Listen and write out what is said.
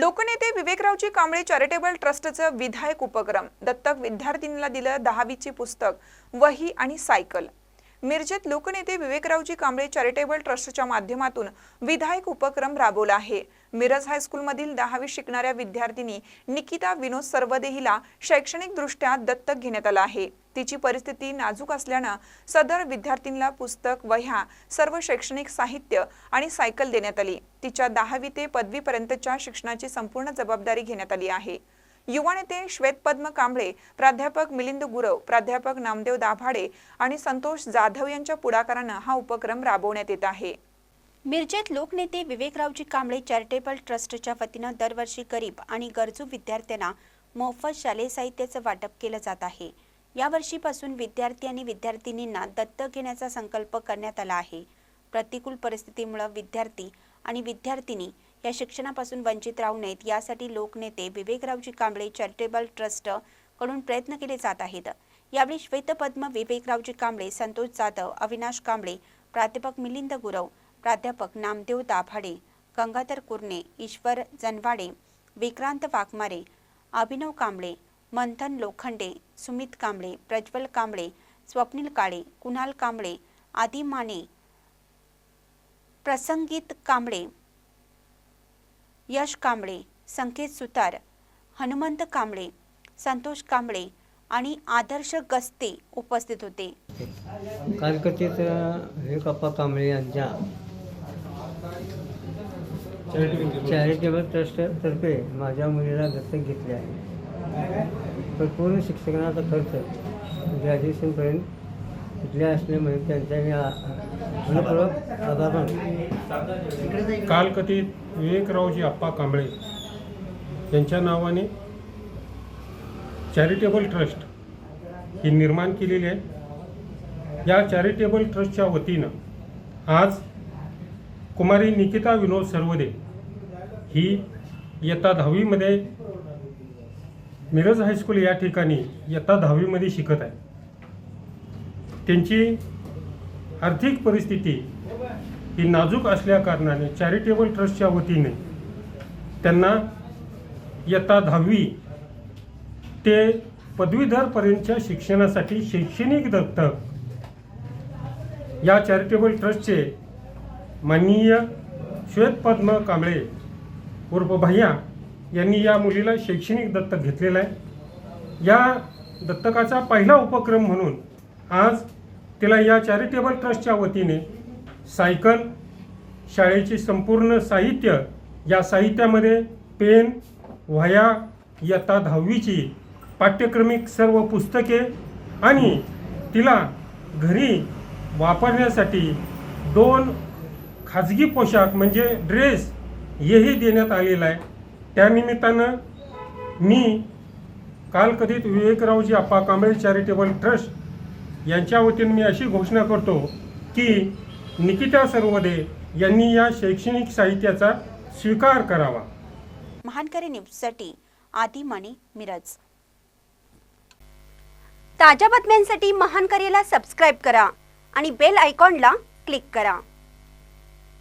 लोकनेते विवेकरावजी कांबळे चॅरिटेबल ट्रस्टचं विधायक उपक्रम. दत्तक विद्यार्थिनीला दिलं दहावीचे पुस्तक वही आणि सायकल. मिरजेत लोकनेते विवेकरावजी कांबळे चॅरिटेबल ट्रस्टच्या माध्यमातून विधायक उपक्रम राबवला आहे. मिरज हायस्कूलमधील दहावी शिकणाऱ्या विद्यार्थिनी निकिता विनोद सर्वदेहीला हिला शैक्षणिकदृष्ट्या दत्तक घेण्यात आलं आहे. तिची परिस्थिती नाजूक असल्यानं सदर विद्यार्थींना पुस्तक वह्या सर्व शैक्षणिक साहित्य आणि सायकल देण्यात आली. तिच्या दहावी ते पदवीपर्यंतच्या शिक्षणाची संपूर्ण जबाबदारी घेण्यात आली आहे. युवा नेते श्वेतपद्म कांबळे प्राध्यापक मिलिंद गुरव प्राध्यापक नामदेव दाभाडे आणि संतोष जाधव यांच्या पुढाकारानं हा उपक्रम राबवण्यात येत आहे. मिरजेत लोकनेते विवेकरावजी कांबळे चॅरिटेबल ट्रस्टच्या वतीनं दरवर्षी गरीब आणि गरजू विद्यार्थ्यांना मोफत शालेय साहित्याचं वाटप केलं जात आहे. यावर्षीपासून विद्यार्थी आणि विद्यार्थिनींना दत्तक घेण्याचा संकल्प करण्यात आला आहे. प्रतिकूल परिस्थितीमुळे विद्यार्थी आणि विद्यार्थिनी या शिक्षणापासून वंचित राहू नयेत यासाठी लोकनेते विवेकरावजी कांबळे चॅरिटेबल ट्रस्टकडून प्रयत्न केले जात आहेत. यावेळी श्वेतपद्म विवेकरावजी कांबळे संतोष जाधव अविनाश कांबळे प्राध्यापक मिलिंद गुरव प्राध्यापक नामदेव दाभाडे गंगाधर कुर्णे ईश्वर जनवाडे विक्रांत वाघमारे अभिनव कांबळे मंथन लोखंडे सुमित कांबळे प्रज्वल कांबळे स्वप्नील काळे कुणाल कांबळे आदी माने प्रसंगित कांबळे यश कांबळे संकेत सुतार हनुमंत कांबळे संतोष कांबळे आणि आदर्श गस्ते उपस्थित होते. कालकथित विवेकप्पा कांबळे यांच्या चॅरिटेबल ट्रस्टतर्फे माझ्या मुलीला दत्तक घेतले आहे. पण पूर्ण शिक्षणाचा खर्च ग्रॅज्युएशनपर्यंत तिथल्या असल्यामुळे त्यांच्या मी मनपूर्वक आभार कालकथित विवेकरावजी आप्पा कांबळे यांच्या नावाने चॅरिटेबल ट्रस्ट ही निर्माण केलेली आहे. या चॅरिटेबल ट्रस्टच्या वतीनं आज कुमारी निकिता विनोद सर्वदे ही इयत्ता दहावीमध्ये मिरज हायस्कूल या ठिकाणी इयत्ता दहावीमध्ये शिकत आहे. त्यांची आर्थिक परिस्थिती ही नाजूक असल्या कारणाने चॅरिटेबल ट्रस्टच्या वतीने त्यांना इयत्ता दहावी ते पदवीधरपर्यंतच्या शिक्षणासाठी शैक्षणिक दत्तक या चॅरिटेबल ट्रस्टचे माननीय श्वेतपद्म कांबळे उर्फ भैया यांनी या मुलीला शैक्षणिक दत्तक घेतलेलं आहे. या दत्तकाचा पहिला उपक्रम म्हणून आज तिला या चॅरिटेबल ट्रस्टच्या वतीने सायकल शाळेचे संपूर्ण साहित्य या साहित्यामध्ये पेन वह्या इयत्ता दहावीची पाठ्यक्रमिक सर्व पुस्तके आणि तिला घरी वापरण्यासाठी दोन खाजगी पोशाख म्हणजे ड्रेस हेही देण्यात आलेला आहे. त्यानिमित्तानं मी कालकथित विवेकरावजी आप्पा कांबळे चॅरिटेबल ट्रस्ट यांच्या वतीनं मी अशी घोषणा करतो की निकिता सर्वदे यांनी या शैक्षणिक साहित्याचा स्वीकार करावा. महानकरी न्यूजसाठी आदी माने मिरज. ताज्या बातम्यांसाठी महानकरीला सबस्क्राईब करा आणि बेल आयकॉनला क्लिक करा.